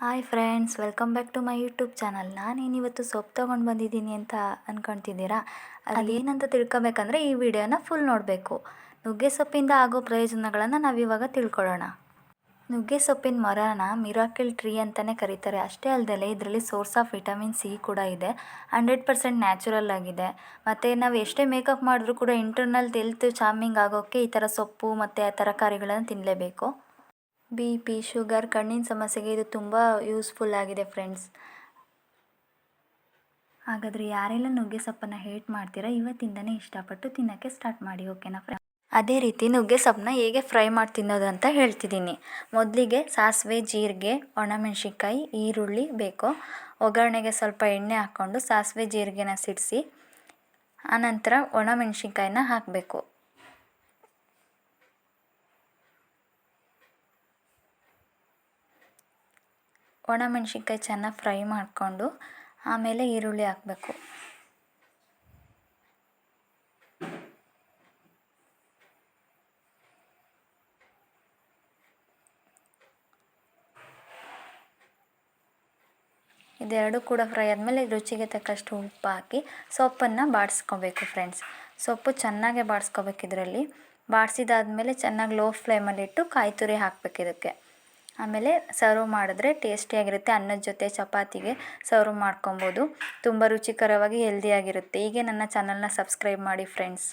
Hi friends welcome back to my YouTube channel. ನಾನೇನಿವತ್ತು ಸೊಪ್ಪು ತೊಗೊಂಡು ಬಂದಿದ್ದೀನಿ ಅಂತ ಅಂದ್ಕೊಳ್ತಿದ್ದೀರಾ ಅದೇನಂತ ತಿಳ್ಕೊಬೇಕಂದ್ರೆ ಈ ವಿಡಿಯೋನ ಫುಲ್ ನೋಡಬೇಕು. ನುಗ್ಗೆ ಸೊಪ್ಪಿಂದ ಆಗೋ ಪ್ರಯೋಜನಗಳನ್ನು ನಾವಿವಾಗ ತಿಳ್ಕೊಳ್ಳೋಣ. ನುಗ್ಗೆ ಸೊಪ್ಪಿನ ಮರನ ಮಿರಾಕಿಲ್ ಟ್ರೀ ಅಂತಲೇ ಕರೀತಾರೆ. ಅಷ್ಟೇ ಅಲ್ಲದೆ ಇದರಲ್ಲಿ ಸೋರ್ಸ್ ಆಫ್ ವಿಟಮಿನ್ ಸಿ ಕೂಡ ಇದೆ. ಹಂಡ್ರೆಡ್ ಪರ್ಸೆಂಟ್ ನ್ಯಾಚುರಲ್ ಆಗಿದೆ. ಮತ್ತು ನಾವು ಎಷ್ಟೇ ಮೇಕಪ್ ಮಾಡಿದ್ರೂ ಕೂಡ ಇಂಟರ್ನಲ್ ಹೆಲ್ತ್ ಚಾರ್ಮಿಂಗ್ ಆಗೋಕ್ಕೆ ಈ ಥರ ಸೊಪ್ಪು ಮತ್ತು ತರಕಾರಿಗಳನ್ನು ತಿನ್ನಲೇಬೇಕು ಬಿ ಪಿ, ಶುಗರ್, ಕಣ್ಣಿನ ಸಮಸ್ಯೆಗೆ ಇದು ತುಂಬ ಯೂಸ್ಫುಲ್ ಆಗಿದೆ ಫ್ರೆಂಡ್ಸ್. ಹಾಗಾದರೆ ಯಾರೆಲ್ಲ ನುಗ್ಗೆ ಸೊಪ್ಪನ್ನು ಹೇಟ್ ಮಾಡ್ತೀರಾ, ಇವತ್ತಿಂದನೇ ಇಷ್ಟಪಟ್ಟು ತಿನ್ನೋಕ್ಕೆ ಸ್ಟಾರ್ಟ್ ಮಾಡಿ, ಓಕೆನಾ ಫ್ರೆಂಡ್ ಅದೇ ರೀತಿ ನುಗ್ಗೆ ಸೊಪ್ಪನ್ನ ಹೇಗೆ ಫ್ರೈ ಮಾಡಿ ತಿನ್ನೋದು ಅಂತ ಹೇಳ್ತಿದ್ದೀನಿ. ಮೊದಲಿಗೆ ಸಾಸಿವೆ, ಜೀರಿಗೆ, ಒಣಮೆಣ್ಸಿನ್ಕಾಯಿ, ಈರುಳ್ಳಿ ಬೇಕು. ಒಗ್ಗರಣೆಗೆ ಸ್ವಲ್ಪ ಎಣ್ಣೆ ಹಾಕ್ಕೊಂಡು ಸಾಸಿವೆ, ಜೀರಿಗೆನ ಸಿಡಿಸಿ, ಆನಂತರ ಒಣಮೆಣಸಿನ್ಕಾಯಿನ ಹಾಕಬೇಕು. ಒಣಮೆಣ್ಸಿನ್ಕಾಯಿ ಚೆನ್ನಾಗಿ ಫ್ರೈ ಮಾಡಿಕೊಂಡು ಆಮೇಲೆ ಈರುಳ್ಳಿ ಹಾಕಬೇಕು. ಇದೆರಡು ಕೂಡ ಫ್ರೈ ಆದಮೇಲೆ ರುಚಿಗೆ ತಕ್ಕಷ್ಟು ಉಪ್ಪು ಹಾಕಿ ಸೊಪ್ಪನ್ನು ಬಾಡಿಸ್ಕೋಬೇಕು ಫ್ರೆಂಡ್ಸ್. ಸೊಪ್ಪು ಚೆನ್ನಾಗೆ ಬಾಡಿಸ್ಕೋಬೇಕು ಇದರಲ್ಲಿ. ಬಾಡಿಸಿದಾದ್ಮೇಲೆ ಚೆನ್ನಾಗಿ ಲೋ ಫ್ಲೇಮಲ್ಲಿಟ್ಟು ಕಾಯಿ ತುರಿ ಹಾಕಬೇಕು ಇದಕ್ಕೆ. ಆಮೇಲೆ ಸರ್ವ್ ಮಾಡಿದ್ರೆ ಟೇಸ್ಟಿಯಾಗಿರುತ್ತೆ, ಅನ್ನದ ಜೊತೆ ಚಪಾತಿಗೆ ಸರ್ವ್ ಮಾಡ್ಕೊಬೋದು. ತುಂಬ ರುಚಿಕರವಾಗಿ ಹೆಲ್ದಿಯಾಗಿರುತ್ತೆ ಹೀಗೆ ನನ್ನ ಚಾನಲ್ನ ಸಬ್ಸ್ಕ್ರೈಬ್ ಮಾಡಿ ಫ್ರೆಂಡ್ಸ್